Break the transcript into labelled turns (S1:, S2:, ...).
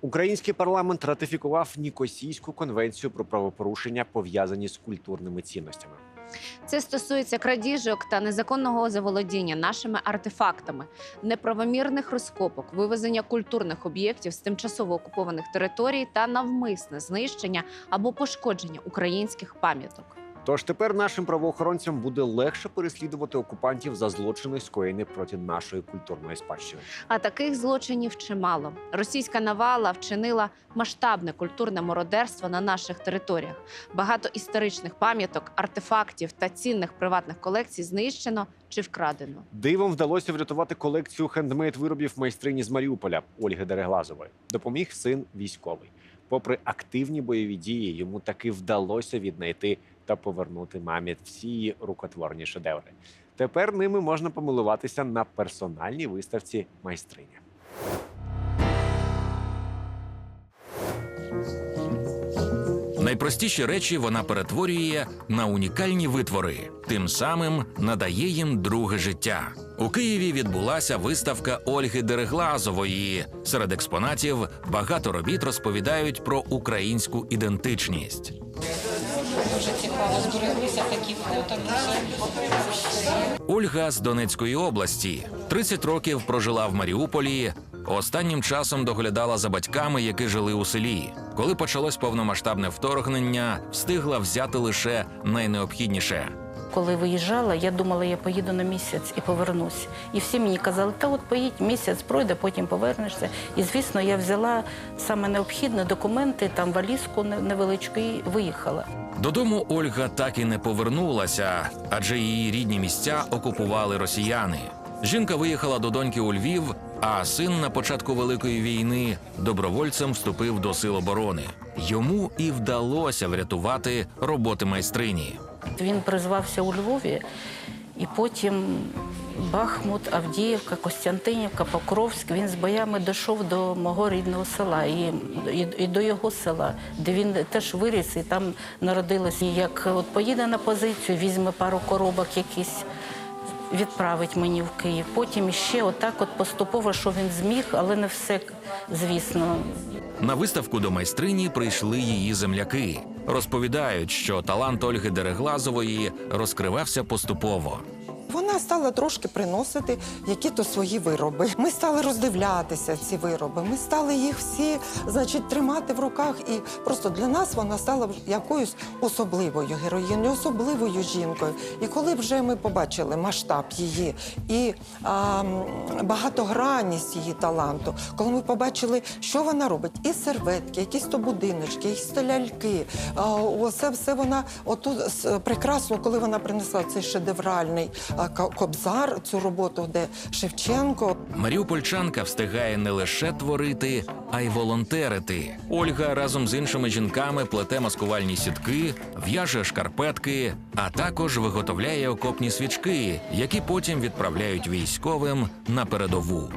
S1: Український парламент ратифікував Нікосійську конвенцію про правопорушення, пов'язані з культурними цінностями.
S2: Це стосується крадіжок та незаконного заволодіння нашими артефактами, неправомірних розкопок, вивезення культурних об'єктів з тимчасово окупованих територій та навмисне знищення або пошкодження українських пам'яток.
S1: Тож тепер нашим правоохоронцям буде легше переслідувати окупантів за злочини, скоєні проти нашої культурної спадщини.
S2: А таких злочинів чимало. Російська навала вчинила масштабне культурне мародерство на наших територіях. Багато історичних пам'яток, артефактів та цінних приватних колекцій знищено чи вкрадено.
S1: Дивом вдалося врятувати колекцію хендмейд виробів майстрині з Маріуполя Ольги Дереглазової. Допоміг син військовий. Попри активні бойові дії, йому таки вдалося віднайти та повернути мамі всі рукотворні шедеври. Тепер ними можна помилуватися на персональній виставці майстриня.
S3: Найпростіші речі вона перетворює на унікальні витвори, тим самим надає їм друге життя. У Києві відбулася виставка Ольги Дереглазової. Серед експонатів багато робіт розповідають про українську ідентичність.
S4: Дуже цікаво, збереглися такі фото. Дуже
S3: Ольга з Донецької області 30 років прожила в Маріуполі. Останнім часом доглядала за батьками, які жили у селі. Коли почалось повномасштабне вторгнення, встигла взяти лише найнеобхідніше.
S4: Коли виїжджала, я думала, я поїду на місяць і повернусь. І всі мені казали, та от поїдь місяць, пройде, потім повернешся. І звісно, я взяла саме необхідне документи, там валізку не- невеличку і виїхала.
S3: Додому Ольга так і не повернулася, адже її рідні місця окупували росіяни. Жінка виїхала до доньки у Львів, а син на початку великої війни добровольцем вступив до сил оборони. Йому і вдалося врятувати роботи майстрині.
S4: Він призвався у Львові, і потім Бахмут, Авдіївка, Костянтинівка, Покровськ. Він з боями дійшов до мого рідного села і, і, і до його села, де він теж виріс, і там народилось. І Як от поїде на позицію, візьме пару коробок якісь. Відправить мені в Київ. Потім ще отак, от поступово, що він зміг, але не все, звісно,
S3: На виставку до майстрині прийшли її земляки. Розповідають, що талант Ольги Дереглазової розкривався поступово.
S5: Вона стала трошки приносити які-то свої вироби. Ми стали роздивлятися ці вироби. Ми стали їх всі, значить, тримати в руках. І просто для нас вона стала якоюсь особливою героїною, особливою жінкою. І коли вже ми побачили масштаб її і а, багатогранність її таланту, коли ми побачили, що вона робить, і серветки, якісь то будиночки, якісь то ляльки. А, оце все вона отут прекрасно, коли вона принесла цей шедевральний кобзар, цю роботу, де Шевченко.
S3: Маріупольчанка встигає не лише творити, а й волонтерити. Ольга разом з іншими жінками плете маскувальні сітки, в'яже шкарпетки, а також виготовляє окопні свічки, які потім відправляють військовим на передову.